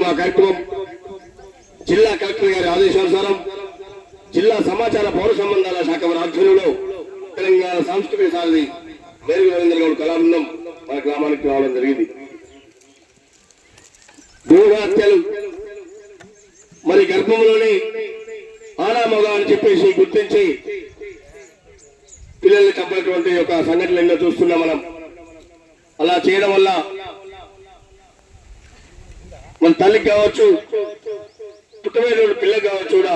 మా కార్యక్రమం జిల్లా కలెక్టర్ గారి ఆదేశానుసారం జిల్లా సమాచార పౌర సంబంధాల శాఖ వారి ఆధ్వర్యంలో తెలంగాణ సాంస్కృతిక సారథి మేరుగు రవీంద్ర గౌడ్ కళాబృందం మన గ్రామానికి రావడం జరిగింది. భూహత్యలు మరి గర్భంలోనే ఆనామగ అని చెప్పేసి గుర్తించి పిల్లల్ని చంపినటువంటి ఒక సంఘటన చూస్తున్నాం మనం. అలా చేయడం వల్ల మన తల్లికి కావచ్చు పుట్టమైన పిల్లకి కావచ్చు కూడా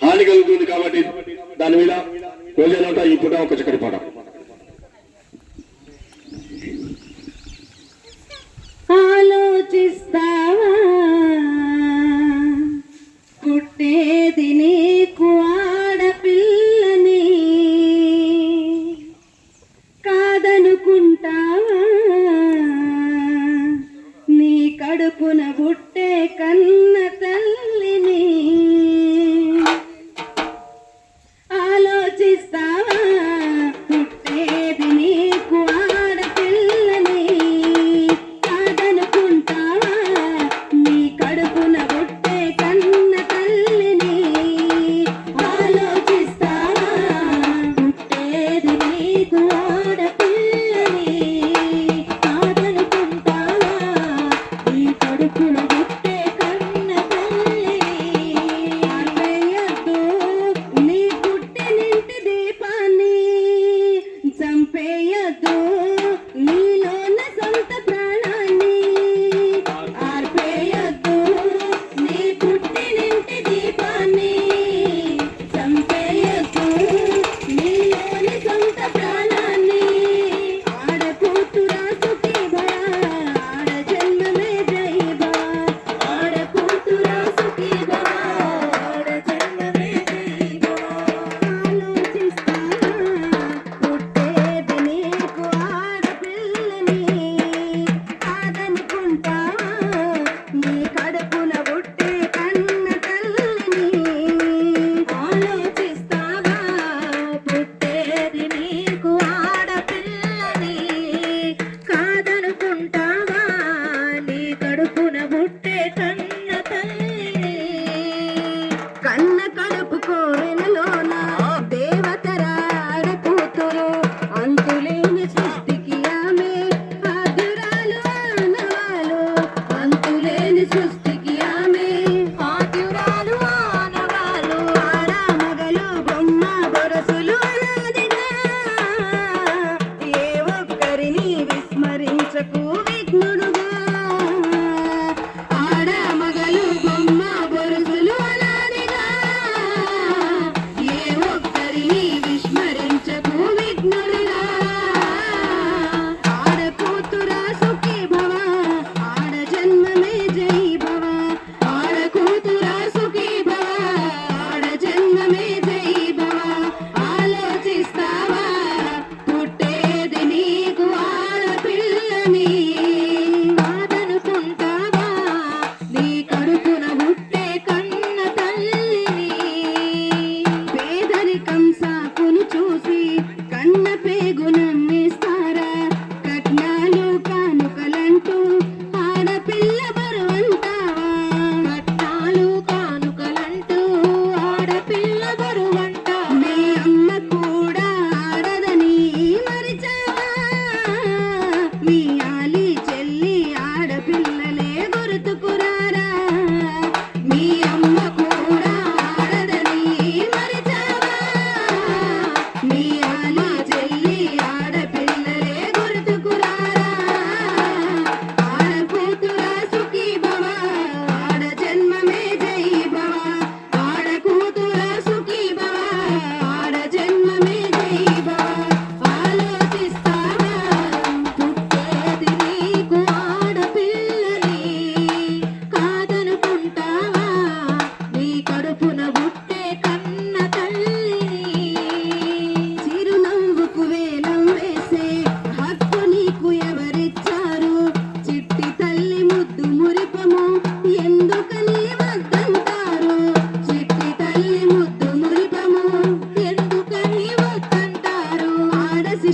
హాని కలుగుతుంది కాబట్టి దాని మీద రోజులంట ఈ పూట ఒక చక్కటి పాట. ఆలోచిస్తావా? పుట్టేది కడుపున పుట్టే కన్న తల్లి